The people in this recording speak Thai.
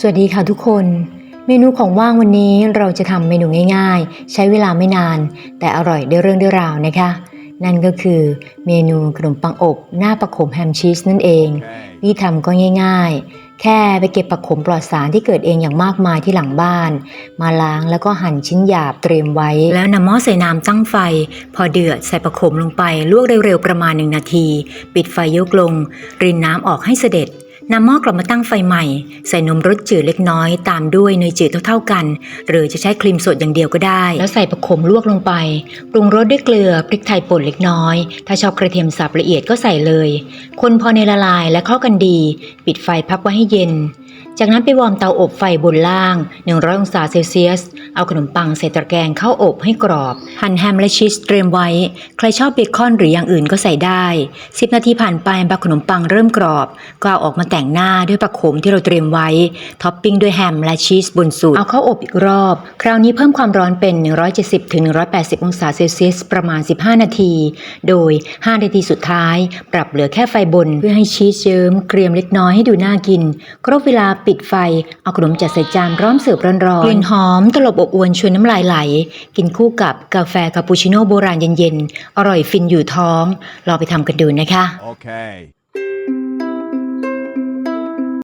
สวัสดีค่ะทุกคน เมนูของว่างวันนี้เราจะทำเมนูง่าย ๆ ใช้เวลาไม่นาน แต่อร่อยได้เรื่องได้ราวนะคะ นั่นก็คือเมนูขนมปังอบหน้าประขมแฮมชีสนั่นเอง Okay. วิธีทำก็ง่าย ๆ แค่ไปเก็บผักขมปลอดสารที่เกิดเองอย่างมากมายที่หลังบ้าน มาล้างแล้วก็หั่นชิ้นหยาบเตรียมไว้ แล้วนำหม้อใส่น้ำตั้งไฟ พอเดือดใส่ผักขมลงไปลวกเร็วๆประมาณหนึ่งนาที ปิดไฟยกลง รินน้ำออกให้เสด็จ นำหม้อกลับมาตั้งไฟใหม่ ใส่นมรสจืดเล็กน้อยตามด้วยเนยจืดเท่าๆกัน หรือจะใช้ครีมสดอย่างเดียวก็ได้ แล้วใส่ผักขมลวกลงไป ปรุงรสด้วยเกลือพริกไทยป่นเล็กน้อย ถ้าชอบกระเทียมสับละเอียดก็ใส่เลย คนพอในละลายและเข้ากันดี ปิดไฟพักไว้ให้เย็น จากนั้นไปวอร์มเตาอบไฟบนล่าง 100 องศาเซลเซียส เอาขนมปังใส่ตะแกรงเข้าอบให้กรอบ หั่นแฮมและชีสเตรียมไว้ ใครชอบเบคอนหรืออย่างอื่นก็ใส่ได้ 10 นาทีผ่านไปบาขนมปังเริ่มกรอบ ก็เอาออกมาแต่งหน้าด้วยผักขมที่เราเตรียมไว้ ท็อปปิ้งด้วยแฮมและชีสบนสูตร เอาเข้าอบอีกรอบ คราวนี้เพิ่มความร้อนเป็น 170-180 องศาเซลเซียส ประมาณ 15 นาที โดย 5 นาทีสุดท้าย ปรับเหลือแค่ไฟบนเพื่อให้ชีสเยิ้มเกรียมเล็กน้อยให้ดูน่ากินครบเวลาปิดไฟ เอาขนมจัดใส่จานร้อมเสิร์ฟร้อนๆกลิ่นหอมตลบอบอวนชวนน้ำลายไหล กินคู่กับกาแฟคาปูชิโน่โบราณเย็นๆ อร่อยฟินอยู่ท้องรอไปทำกันดูนะคะ Okay.